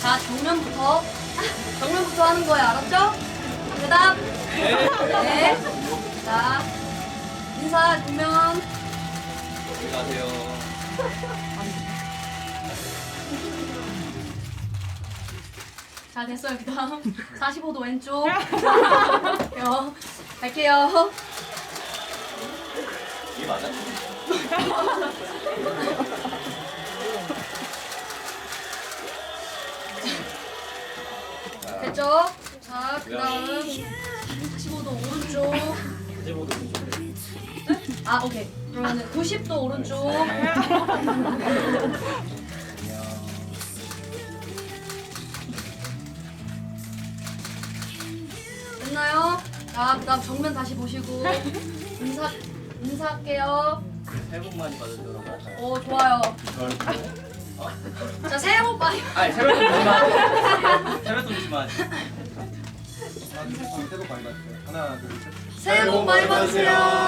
자, 정면부터. 정면부터 하는 거예요. 알았죠? 인사 정면. 안녕하세요. 자, 됐어요. 그 다음 45도 왼쪽. 갈게요. 갈게요. 이게 맞아? 됐죠? 자, 그 다음 45도 오른쪽. 이제 모두 아, 오케이. 그러면 90도 오른쪽. 됐나요? 자, 그 다음 정면 다시 보시고. 인사, 인사할게요. 새해 복 많이 받으시도록 하세요. 오, 좋아요. 자, 새해 복 많이. 아니 세뱃돈 주지 마. 세뱃돈 주지 마. 하나, 둘, 셋. 새해 복 많이 받으세요.